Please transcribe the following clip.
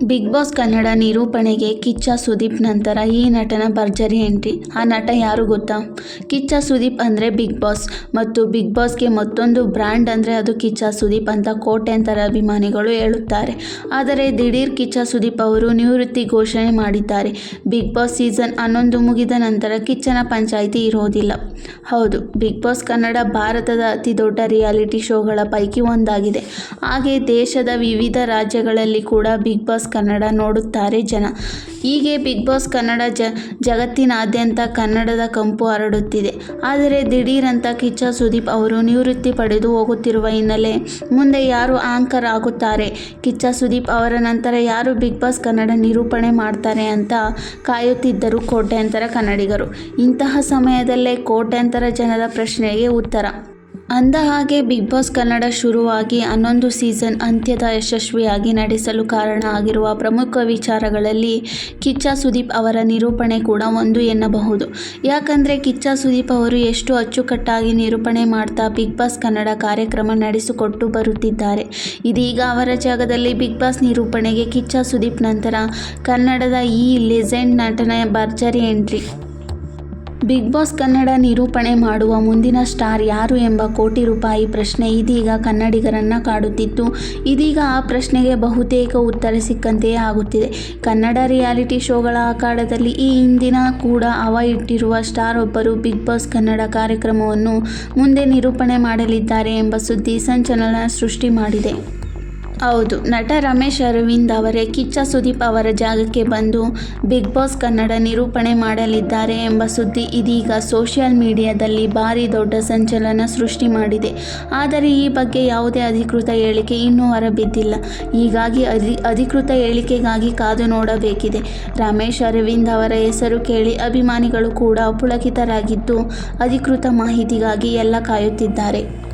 Big boss Kannada ನಿರೂಪಣೆಗೆ ಕಿಚ್ಚ ಸುದೀಪ್ ನಂತರ ಈ ನಟನ ಭರ್ಜರಿ ಎಂಟ್ರಿ. ಆ ನಟ ಯಾರು ಗೊತ್ತಾ? ಕಿಚ್ಚ ಸುದೀಪ್ ಅಂದರೆ ಬಿಗ್ ಬಾಸ್ ಮತ್ತು ಬಿಗ್ ಬಾಸ್ಗೆ ಮತ್ತೊಂದು ಬ್ರ್ಯಾಂಡ್ ಅಂದರೆ ಅದು ಕಿಚ್ಚ ಸುದೀಪ್ ಅಂತ ಕೋಟ್ಯಾಂತರ ಅಭಿಮಾನಿಗಳು ಹೇಳುತ್ತಾರೆ. ಆದರೆ ದಿಢೀರ್ ಕಿಚ್ಚ ಸುದೀಪ್ ಅವರು ನಿವೃತ್ತಿ ಘೋಷಣೆ ಮಾಡಿದ್ದಾರೆ. ಬಿಗ್ ಬಾಸ್ ಸೀಸನ್ ಹನ್ನೊಂದು ಮುಗಿದ ನಂತರ ಕಿಚ್ಚನ ಪಂಚಾಯಿತಿ ಇರೋದಿಲ್ಲ. ಹೌದು, ಬಿಗ್ ಬಾಸ್ ಕನ್ನಡ ಭಾರತದ ಅತಿ ದೊಡ್ಡ ರಿಯಾಲಿಟಿ ಶೋಗಳ ಪೈಕಿ ಒಂದಾಗಿದೆ. ಹಾಗೆ ದೇಶದ ವಿವಿಧ ರಾಜ್ಯಗಳಲ್ಲಿ ಕೂಡ ಬಿಗ್ ಬಾಸ್ ಕನ್ನಡ ನೋಡುತ್ತಾರೆ ಜನ. ಹೀಗೆ ಬಿಗ್ ಬಾಸ್ ಕನ್ನಡ ಜ, ಜಗತ್ತಿನಾದ್ಯಂತ ಕನ್ನಡದ ಕಂಪು ಹರಡುತ್ತಿದೆ. ಆದರೆ ದಿಢೀರಂತ ಕಿಚ್ಚ ಸುದೀಪ್ ಅವರು ನಿವೃತ್ತಿ ಪಡೆದು ಹೋಗುತ್ತಿರುವ ಹಿನ್ನೆಲೆ ಮುಂದೆ ಯಾರು ಆಂಕರ್ ಆಗುತ್ತಾರೆ? ಕಿಚ್ಚ ಸುದೀಪ್ ಅವರ ನಂತರ ಯಾರು ಬಿಗ್ ಬಾಸ್ ಕನ್ನಡ ನಿರೂಪಣೆ ಮಾಡ್ತಾರೆ ಅಂತ ಕಾಯುತ್ತಿದ್ದರು ಕೋಟ್ಯಾಂತರ ಕನ್ನಡಿಗರು. ಇಂತಹ ಸಮಯದಲ್ಲೇ ಕೋಟ್ಯಾಂತರ ಜನರ ಪ್ರಶ್ನೆಗೆ ಉತ್ತರ. ಅಂದ ಹಾಗೆ ಬಿಗ್ ಬಾಸ್ ಕನ್ನಡ ಶುರುವಾಗಿ ಹನ್ನೊಂದು ಸೀಸನ್ ಅಂತ್ಯದ ಯಶಸ್ವಿಯಾಗಿ ನಡೆಸಲು ಕಾರಣ ಆಗಿರುವ ಪ್ರಮುಖ ವಿಚಾರಗಳಲ್ಲಿ ಕಿಚ್ಚ ಸುದೀಪ್ ಅವರ ನಿರೂಪಣೆ ಕೂಡ ಒಂದು ಎನ್ನಬಹುದು. ಯಾಕಂದರೆ ಕಿಚ್ಚ ಸುದೀಪ್ ಅವರು ಎಷ್ಟು ಅಚ್ಚುಕಟ್ಟಾಗಿ ನಿರೂಪಣೆ ಮಾಡ್ತಾ ಬಿಗ್ ಬಾಸ್ ಕನ್ನಡ ಕಾರ್ಯಕ್ರಮ ನಡೆಸಿಕೊಟ್ಟು ಬರುತ್ತಿದ್ದಾರೆ. ಇದೀಗ ಅವರ ಜಾಗದಲ್ಲಿ ಬಿಗ್ ಬಾಸ್ ನಿರೂಪಣೆಗೆ ಕಿಚ್ಚ ಸುದೀಪ್ ನಂತರ ಕನ್ನಡದ ಈ ಲೆಜೆಂಡ್ ನಟನ ಭರ್ಜರಿ ಎಂಟ್ರಿ. ಬಿಗ್ ಬಾಸ್ ಕನ್ನಡ ನಿರೂಪಣೆ ಮಾಡುವ ಮುಂದಿನ ಸ್ಟಾರ್ ಯಾರು ಎಂಬ ಕೋಟಿ ರೂಪಾಯಿ ಪ್ರಶ್ನೆ ಇದೀಗ ಕನ್ನಡಿಗರನ್ನ ಕಾಡುತ್ತಿತ್ತು. ಇದೀಗ ಆ ಪ್ರಶ್ನೆಗೆ ಬಹುತೇಕ ಉತ್ತರ ಸಿಕ್ಕಂತೆಯೇ ಆಗುತ್ತಿದೆ. ಕನ್ನಡ ರಿಯಾಲಿಟಿ ಶೋಗಳ ಅಖಾಡದಲ್ಲಿ ಈ ಹಿಂದಿನ ಕೂಡ ಅವ ಇಟ್ಟಿರುವ ಸ್ಟಾರ್ ಒಬ್ಬರು ಬಿಗ್ ಬಾಸ್ ಕನ್ನಡ ಕಾರ್ಯಕ್ರಮವನ್ನು ಮುಂದೆ ನಿರೂಪಣೆ ಮಾಡಲಿದ್ದಾರೆ ಎಂಬ ಸುದ್ದಿ ಸಂಚಲನ ಸೃಷ್ಟಿ ಮಾಡಿದೆ. ಹೌದು. ನಟ ರಮೇಶ್ ಅರವಿಂದ್ ಅವರೇ ಕಿಚ್ಚ ಸುದೀಪ್ ಅವರ ಜಾಗಕ್ಕೆ ಬಂದು ಬಿಗ್ ಬಾಸ್ ಕನ್ನಡ ನಿರೂಪಣೆ ಮಾಡಲಿದ್ದಾರೆ ಎಂಬ ಸುದ್ದಿ ಇದೀಗ ಸೋಷಿಯಲ್ ಮೀಡಿಯಾದಲ್ಲಿ ಭಾರಿ ದೊಡ್ಡ ಸಂಚಲನ ಸೃಷ್ಟಿ ಮಾಡಿದೆ. ಆದರೆ ಈ ಬಗ್ಗೆ ಯಾವುದೇ ಅಧಿಕೃತ ಹೇಳಿಕೆ ಇನ್ನೂ ಹೊರಬಿದ್ದಿಲ್ಲ. ಹೀಗಾಗಿ ಅಧಿ, ಅಧಿಕೃತ ಹೇಳಿಕೆಗಾಗಿ ಕಾದು ನೋಡಬೇಕಿದೆ. ರಮೇಶ್ ಅರವಿಂದ್ ಅವರ ಹೆಸರು ಕೇಳಿ ಅಭಿಮಾನಿಗಳು ಕೂಡ ಪುಳಕಿತರಾಗಿದ್ದು ಅಧಿಕೃತ ಮಾಹಿತಿಗಾಗಿ ಎಲ್ಲ ಕಾಯುತ್ತಿದ್ದಾರೆ.